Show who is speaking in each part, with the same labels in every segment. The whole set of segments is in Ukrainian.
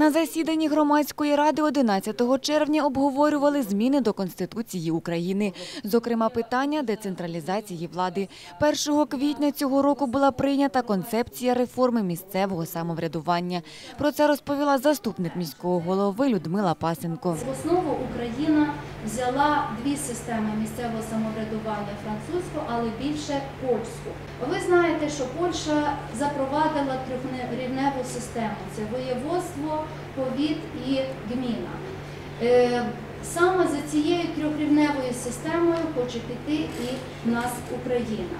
Speaker 1: На засіданні громадської ради 11 червня обговорювали зміни до Конституції України, зокрема питання децентралізації влади. 1 квітня цього року була прийнята концепція реформи місцевого самоврядування. Про це розповіла заступник міського голови Людмила Пасенко.
Speaker 2: З основу Україна взяла дві системи місцевого самоврядування французьку, але більше польську. Ви знаєте, що Польща запровадила трьохрівневу систему: це воєводство, повіт і гміна. Е, Саме за цією трьохрівневою системою хоче піти і в нас Україна.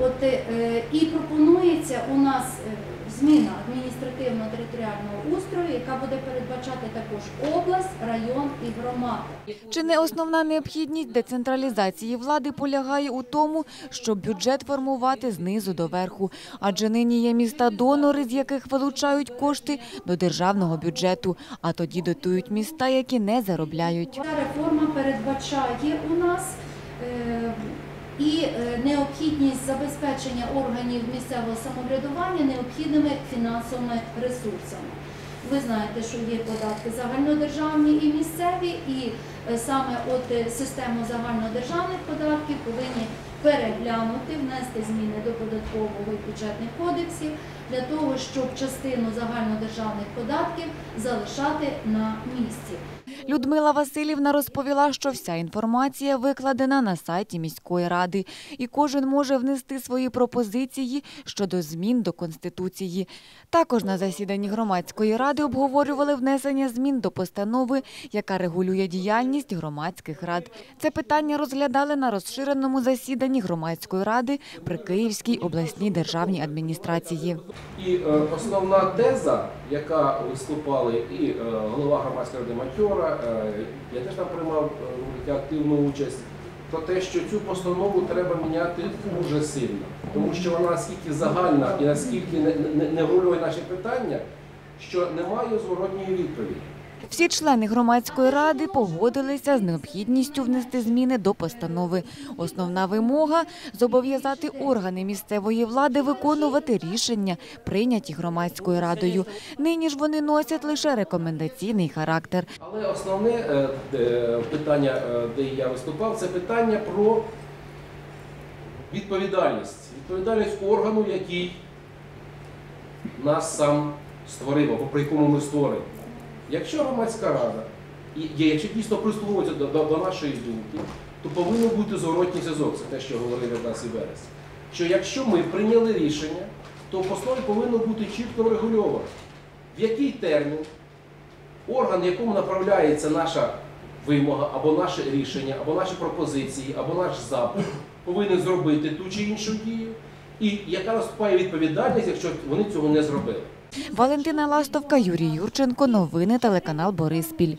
Speaker 2: От е, і пропонується у нас е, зміна адміністративно-територіального устрою, яка буде передбачати також область, район і громаду.
Speaker 1: Чи не основна необхідність децентралізації влади полягає у тому, щоб бюджет формувати знизу до верху, адже нині є міста-донори, з яких вилучають кошти до державного бюджету, а тоді дотують міста, які не заробляють.
Speaker 2: Ця реформа передбачає у нас е, і е, необхідність забезпечення органів місцевого самоврядування необхідними фінансовими ресурсами. Ви знаєте, що є податки загальнодержавні і місцеві, і е, саме от е, систему загальнодержавних податків повинні переглянути, внести зміни до податкового і бюджетних кодексів для того, щоб частину загальнодержавних податків залишати на місці.
Speaker 1: Людмила Васильівна розповіла, що вся інформація викладена на сайті міської ради, і кожен може внести свої пропозиції щодо змін до конституції. Також на засіданні громадської ради обговорювали внесення змін до постанови, яка регулює діяльність громадських рад. Це питання розглядали на розширеному засіданні громадської ради при Київській обласній державній адміністрації.
Speaker 3: І е, основна теза, яка виступали і е, голова громадської ради Матьора, е, я теж там приймав активну участь, про те, що цю постанову треба міняти дуже сильно, тому що вона наскільки загальна і наскільки не, регулює наші питання, що немає зворотньої відповіді.
Speaker 1: Всі члени громадської ради погодилися з необхідністю внести зміни до постанови. Основна вимога зобов'язати органи місцевої влади виконувати рішення, прийняті громадською радою. Нині ж вони носять лише рекомендаційний характер.
Speaker 3: Але основне е, питання, е, де я виступав, це питання про відповідальність. Відповідальність органу, який нас сам створив, або при якому ми створені. Якщо громадська рада, і якщо дійсно прислуховується до, до, до нашої думки, то повинен бути зворотній зв'язок, це те, що говорив від нас і Верес. Що якщо ми прийняли рішення, то в основі повинно бути чітко врегульовано, в який термін орган, якому направляється наша вимога, або наше рішення, або наші пропозиції, або наш запит, повинен зробити ту чи іншу дію, і яка наступає відповідальність, якщо вони цього не зробили.
Speaker 1: Валентина Ластовка, Юрій Юрченко. Новини телеканал Бориспіль.